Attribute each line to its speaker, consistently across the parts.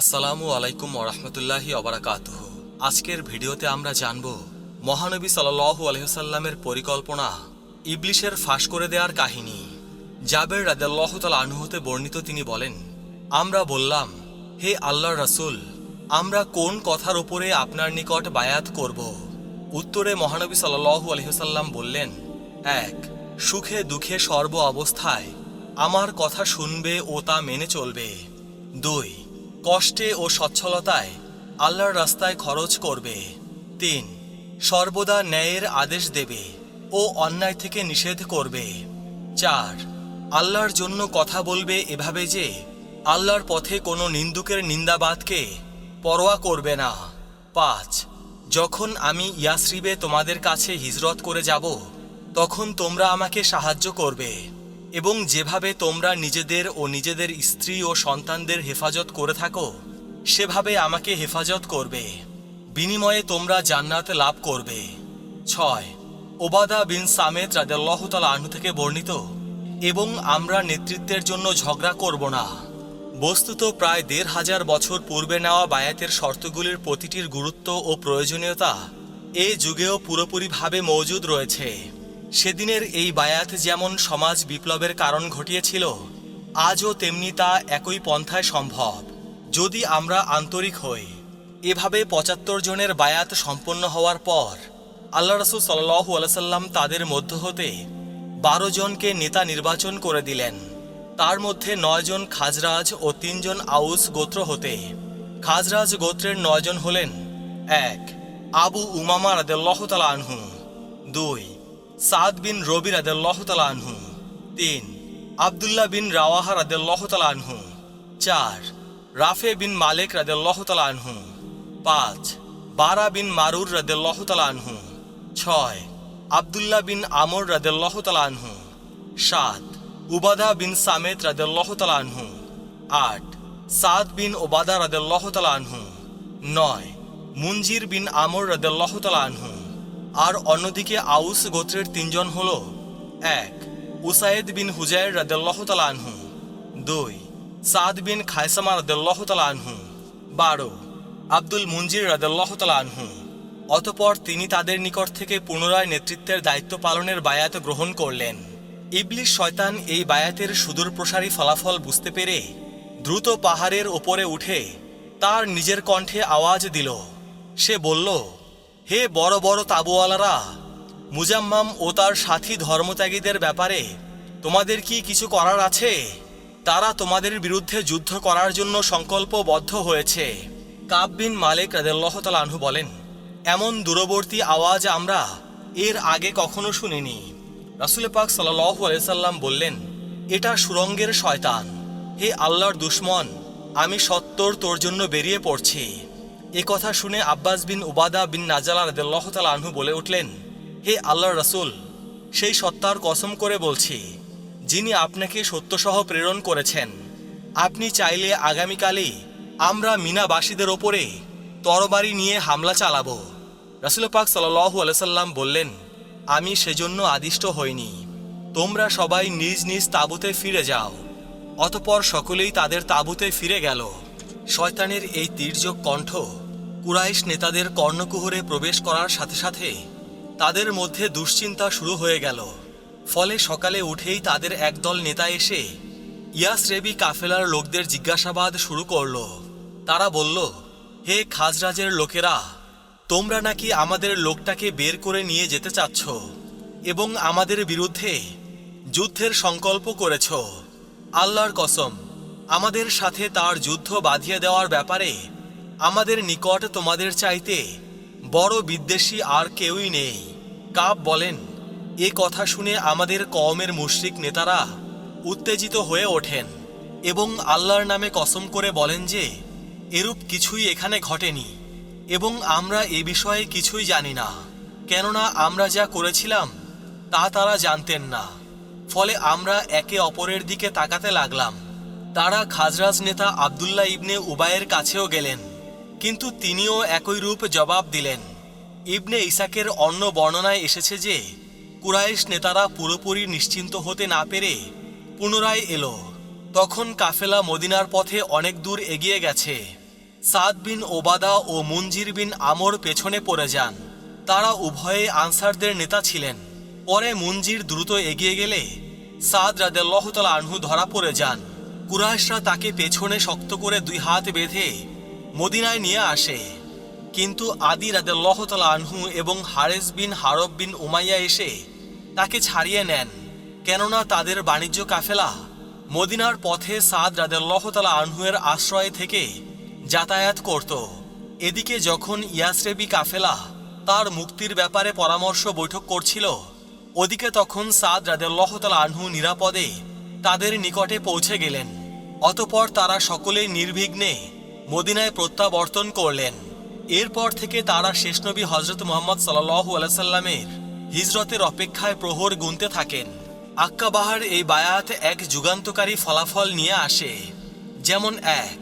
Speaker 1: আসসালামু আলাইকুম ওরহমতুল্লাহি অবরাকাতুহ আজকের ভিডিওতে আমরা জানব, মহানবী সাল্লাল্লাহু আলহিহাল্লামের পরিকল্পনা, ইবলিশের ফাঁস করে দেওয়ার কাহিনী। জাবের রাদাল্লাহ তাল আনহুতে বর্ণিত তিনি বলেন, আমরা বললাম, হে আল্লাহ রাসূল, আমরা কোন কথার উপরে আপনার নিকট বায়াত করব? উত্তরে মহানবী সাল্লাল্লাহু আলহিহাল্লাম বললেন, এক, সুখে দুঃখে সর্ব অবস্থায় আমার কথা শুনবে ও তা মেনে চলবে। দুই কষ্টে ও সচ্ছলতায় আল্লাহর রাস্তায় খরচ করবে। তিন, সর্বদা ন্যায়ের আদেশ দেবে ও অন্যায় থেকে নিষেধ করবে। চার, আল্লাহর জন্য কথা বলবে এভাবে যে আল্লাহর পথে কোনো নিন্দুকের নিন্দাবাদকে পরোয়া করবে না। পাঁচ, যখন আমি ইয়াসরিবে তোমাদের কাছে হিজরত করে যাব, তখন তোমরা আমাকে সাহায্য করবে। এবং যেভাবে তোমরা নিজেদের ও নিজেদের স্ত্রী ও সন্তানদের হেফাজত করে থাকো, সেভাবে আমাকে হেফাজত করবে। বিনিময়ে তোমরা জান্নাত লাভ করবে। ছয়, ওবাদা বিন সামেদ রাদেল্লাহ তালা আনহু থেকে বর্ণিত, এবং আমরা নেতৃত্বের জন্য ঝগড়া করব না। বস্তুত প্রায় দেড় হাজার বছর পূর্বে নেওয়া বায়াতের শর্তগুলির প্রতিটির গুরুত্ব ও প্রয়োজনীয়তা এ যুগেও পুরোপুরিভাবে মজুদ রয়েছে। সেদিনের এই বায়াত যেমন সমাজ বিপ্লবের কারণ ঘটিয়েছিল, আজও তেমনি তা একই পন্থায় সম্ভব। যদি আমরা আন্তরিক হই, এভাবে পঁচাত্তর জনের বায়াত সম্পন্ন হওয়ার পর, আল্লাহ রসুল সাল্লু আলসাল্লাম তাদের মধ্য হতে বারো জনকে নেতা নির্বাচন করে দিলেন। তার মধ্যে নয়জন খাজরাজ ও তিনজন আউস গোত্র হতে। খাজরাজ গোত্রের নয়জন হলেন, এক, আবু উমামা রাদেল্লাহ আনহু, দুই সাদ বিন রবি রাদেল্লাহ তালা আনহু। তিন, আবদুল্লাহ বিন রাওয়াহা রাদেল্লাহ তালা আনহু। চার, রাফে বিন মালিক রাদেল্লাহ তালা আনহু। পাঁচ, বারা বিন মারুর রাদেল্লাহ তালা আনহু। ছয়, আবদুল্লাহ বিন আমর রাদেল্লাহ তালা আনহু। সাত, উবাদা বিন সামেদ রাদেল্লাহ তালা আনহু। আট, সাদ বিন ওবাদা রাদেল্লাহ তালা আনহু। নয়, মুনজির বিন আমর রাদেল্লাহ তালা আনহু। আর অন্যদিকে আউস গোত্রের তিনজন হল, এক উসাইদ বিন হুজাইর রাদেল্লাহ আনহু, দুই, সাদ বিন খায়সামা রাদেল্লাহ আনহু, বারো, আব্দুল মুনজির রাদেল্লাহ আনহু। অতপর তিনি তাদের নিকট থেকে পুনরায় নেতৃত্বের দায়িত্ব পালনের বায়াত গ্রহণ করলেন। ইবলিশ শয়তান এই বায়াতের সুদূর প্রসারী ফলাফল বুঝতে পেরে দ্রুত পাহাড়ের ওপরে উঠে তার নিজের কণ্ঠে আওয়াজ দিল। সে বলল হে বড় বড় তাবুওয়ালারা, মুজাম্মাম ও তার সাথী ধর্মত্যাগীদের ব্যাপারে তোমাদের কি কিছু করার আছে? তারা তোমাদের বিরুদ্ধে যুদ্ধ করার জন্য সংকল্পবদ্ধ হয়েছে। কাব বিন মালিক রাদেল্লাহ আনহু বলেন, এমন দূরবর্তী আওয়াজ আমরা এর আগে কখনো শুনিনি। রাসুল পাক সাল্লাহু আলাইসাল্লাম বললেন, এটা সুরঙ্গের শয়তান। হে আল্লাহর দুশ্মন, আমি সত্তর তোর জন্য বেরিয়ে পড়ছি। এ কথা শুনে আব্বাস বিন উবাদা বিন নাজালা রাদেল্লাহ তালা আনহু বলে উঠলেন, হে আল্লাহ রাসূল, সেই সত্তার কসম করে বলছি, যিনি আপনাকে সত্যসহ প্রেরণ করেছেন, আপনি চাইলে আগামীকালই আমরা মিনাবাসীদের ওপরে তরবারি নিয়ে হামলা চালাব। রাসুল পাক সাল্লাহু আলাইসাল্লাম বললেন, আমি সেজন্য আদিষ্ট হইনি। তোমরা সবাই নিজ নিজ তাঁবুতে ফিরে যাও, অতপর সকলেই তাদের তাঁবুতে ফিরে গেল। শয়তানের এই তীর্যক কণ্ঠ কুরাইশ নেতাদের কর্ণকুহরে প্রবেশ করার সাথে সাথে তাদের মধ্যে দুশ্চিন্তা শুরু হয়ে গেল। ফলে সকালে উঠেই তাদের একদল নেতা এসে ইয়াস রেবি কাফেলার লোকদের জিজ্ঞাসাবাদ শুরু করল। তারা বলল, হে খাজরাজের লোকেরা, তোমরা নাকি আমাদের লোকটাকে বের করে নিয়ে যেতে চাচ্ছ এবং আমাদের বিরুদ্ধে যুদ্ধের সংকল্প করেছ। আল্লাহর কসম। আমাদের সাথে তার যুদ্ধ বাঁধিয়ে দেওয়ার ব্যাপারে আমাদের নিকট তোমাদের চাইতে বড় বিদ্বেষী আর কেউই নেই। কাব বলেন, এ কথা শুনে আমাদের কওমের মুশরিক নেতারা উত্তেজিত হয়ে ওঠেন এবং আল্লাহর নামে কসম করে বলেন যে, এরূপ কিছুই এখানে ঘটেনি এবং আমরা এ বিষয়ে কিছুই জানি না। কেননা আমরা যা করেছিলাম, তা তারা জানতেন না। ফলে আমরা একে অপরের দিকে তাকাতে লাগলাম। তারা খাজরাজ নেতা আবদুল্লাহ ইবনে উবায়ের কাছেও গেলেন, কিন্তু তিনিও একই রূপ জবাব দিলেন। ইবনে ইসাকের অন্য বর্ণনায় এসেছে যে, কুরাইশ নেতারা পুরোপুরি নিশ্চিন্ত হতে না পেরে পুনরায় এলো। তখন কাফেলা মদিনার পথে অনেক দূর এগিয়ে গেছে। সাদ বিন ওবাদা ও মুনজির বিন আমর পেছনে পড়ে যান। তারা উভয়ে আনসারদের নেতা ছিলেন। পরে মুনজির দ্রুত এগিয়ে গেলে সাদ রাদেল্লাহতালা আনহু ধরা পড়ে যান। কুরাইশরা তাকে পেছনে শক্ত করে দুই হাত বেঁধে মদিনায় নিয়ে আসে। কিন্তু আদি রাদেল্লাহতালা আনহু এবং হারেস বিন হারব বিন উমাইয়া এসে তাকে ছাড়িয়ে নেন, কেননা তাদের বাণিজ্য কাফেলা। মদিনার পথে সাদ রাদেল্লাহতালা আনহুয়ের আশ্রয় থেকে যাতায়াত করত। এদিকে যখন ইয়াসরেবি কাফেলা তার মুক্তির ব্যাপারে পরামর্শ বৈঠক করছিল, ওদিকে তখন সাদ রাদেল্লাহতালা আনহু নিরাপদে তাদের নিকটে পৌঁছে গেলেন। অতপর তারা সকলেই নির্বিঘ্নে মদিনায় প্রত্যাবর্তন করলেন। এরপর থেকে তারা শেষ নবী হজরত মোহাম্মদ সাল্লাহু আলাইসাল্লামের হিজরতের অপেক্ষায় প্রহর গুনতে থাকেন। আক্কাবাহার এই বায়াত এক যুগান্তকারী ফলাফল নিয়ে আসে, যেমন এক,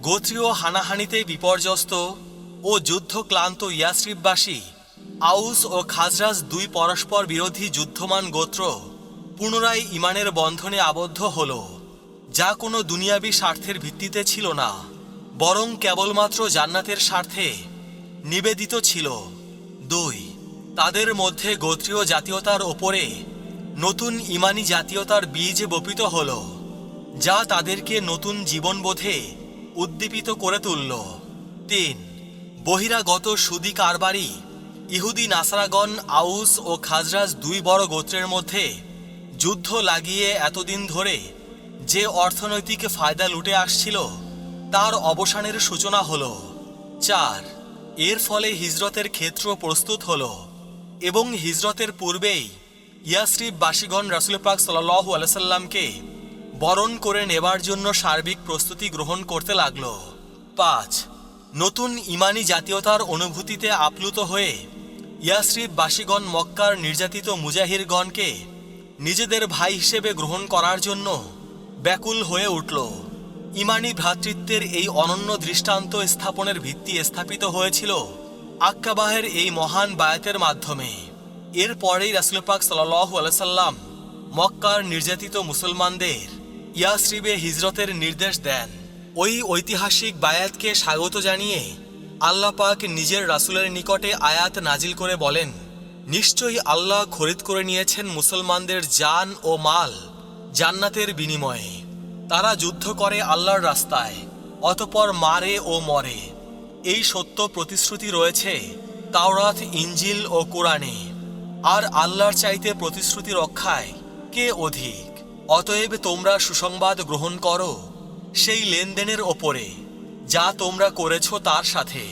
Speaker 1: গোত্রীয় হানাহানিতে বিপর্যস্ত ও যুদ্ধক্লান্ত ইয়াসরিববাসী আউস ও খাজরাজ দুই পরস্পর বিরোধী যুদ্ধমান গোত্র পুনরায় ইমানের বন্ধনে আবদ্ধ হল। যা কোনো দুনিয়াবি স্বার্থের ভিত্তিতে ছিল না, বরং কেবলমাত্র জান্নাতের স্বার্থে নিবেদিত ছিল। দুই, তাদের মধ্যে গোত্রীয় জাতীয়তার ওপরে নতুন ইমানি জাতীয়তার বীজ বপিত হল, যা তাদেরকে নতুন জীবনবোধে উদ্দীপিত করে তুলল। তিন, বহিরাগত সুদি কারবারি, ইহুদি নাসারাগণ, আউস ও খাজরাজ দুই বড় গোত্রের মধ্যে যুদ্ধ লাগিয়ে এতদিন ধরে যে অর্থনৈতিক ফায়দা লুটে আসছিল, তার অবসানের সূচনা হল। চার, এর ফলে হিজরতের ক্ষেত্র প্রস্তুত হল এবং হিজরতের পূর্বেই ইয়াসরিব বাসীগণ রাসুল পাক সাল্লাহ আলসাল্লামকে বরণ করে নেবার জন্য সার্বিক প্রস্তুতি গ্রহণ করতে লাগল। পাঁচ, নতুন ইমানি জাতীয়তার অনুভূতিতে আপ্লুত হয়ে ইয়াসরিব বাসীগণ মক্কার নির্যাতিত মুজাহিরগণকে নিজেদের ভাই হিসেবে গ্রহণ করার জন্য ব্যাকুল হয়ে উঠল। ইমানি ভ্রাতৃত্বের এই অনন্য দৃষ্টান্ত স্থাপনের ভিত্তি স্থাপিত হয়েছিল আক্কাবাহের এই মহান বায়াতের মাধ্যমে। এরপরেই রাসুল পাক সাল্লাহু আলসাল্লাম মক্কার নির্যাতিত মুসলমানদের ইয়াসরিবে হিজরতের নির্দেশ দেন। ওই ঐতিহাসিক বায়াতকে স্বাগত জানিয়ে আল্লাহ পাক নিজের রাসুলের নিকটে আয়াত নাজিল করে বলেন, নিশ্চয়ই আল্লাহ খরিদ করে নিয়েছেন মুসলমানদের জান ও মাল। জান্নাতের বিনিময়ে। তারা যুদ্ধ করে আল্লাহর রাস্তায়, অতপর মারে ও মরে। এই সত্য প্রতিশ্রুতি রয়েছে তাওরাত ইঞ্জিল ও কোরআনে। আর আল্লাহর চাইতে প্রতিশ্রুতি রক্ষায় কে অধিক? অতএব তোমরা সুসংবাদ গ্রহণ করো সেই লেনদেনের ওপরে, যা তোমরা করেছ তার সাথে।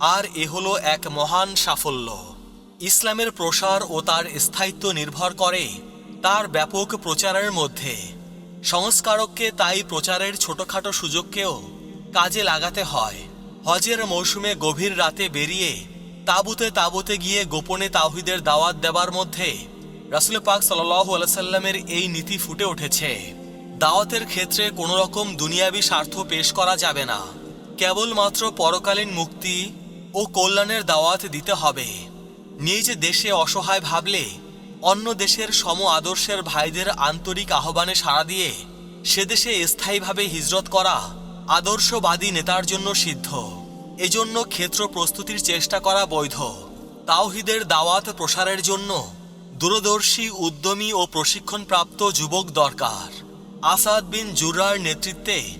Speaker 1: আর এ হলো এক মহান সাফল্য। ইসলামের প্রসার ও তার স্থায়িত্ব নির্ভর করে তার ব্যাপক প্রচারের মধ্যে। সংস্কারককে তাই প্রচারের ছোটখাটো সুযোগকেও কাজে লাগাতে হয়। হজের মৌসুমে গভীর রাতে বেরিয়ে তাঁবুতে তাবুতে গিয়ে গোপনে তাওহিদের দাওয়াত দেবার মধ্যে রাসুল পাক সাল্লাহ এই নীতি ফুটে উঠেছে। দাওয়াতের ক্ষেত্রে কোনো রকম দুনিয়াবি স্বার্থ পেশ করা যাবে না। কেবলমাত্র পরকালীন মুক্তি ও কল্যাণের দাওয়াত দিতে হবে। নিজ দেশে অসহায় ভাবলে অন্য দেশের সম আদর্শের ভাইদের আন্তরিক আহ্বানে সাড়া দিয়ে সে দেশে স্থায়ীভাবে হিজরত করা আদর্শবাদী নেতার জন্য সিদ্ধ। এজন্য ক্ষেত্র প্রস্তুতির চেষ্টা করা বৈধ। তাওহিদের দাওয়াত প্রসারের জন্য দূরদর্শী, উদ্যমী ও প্রশিক্ষণপ্রাপ্ত যুবক দরকার। আসাদ বিন জুরার নেতৃত্বে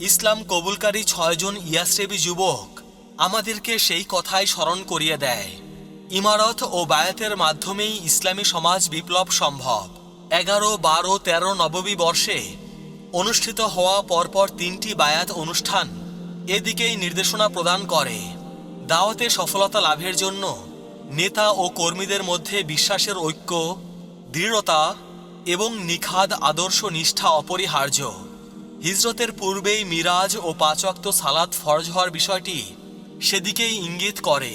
Speaker 1: ইসলাম কবুলকারী ছয়জন ইয়াসরেবি যুবক আমাদেরকে সেই কথাই স্মরণ করিয়ে দেয়। ইমারত ও বায়াতের মাধ্যমেই ইসলামী সমাজ বিপ্লব সম্ভব। এগারো, বারো, তেরো নববী বর্ষে অনুষ্ঠিত হওয়া পরপর তিনটি বায়াত অনুষ্ঠান এদিকেই নির্দেশনা প্রদান করে। দাওয়াতে সফলতা লাভের জন্য নেতা ও কর্মীদের মধ্যে বিশ্বাসের ঐক্য, দৃঢ়তা এবং নিখাদ আদর্শ নিষ্ঠা অপরিহার্য। হিজরতের পূর্বেই মিরাজ ও পাচক্ত সালাত ফরজ হওয়ার বিষয়টি সেদিকেই ইঙ্গিত করে।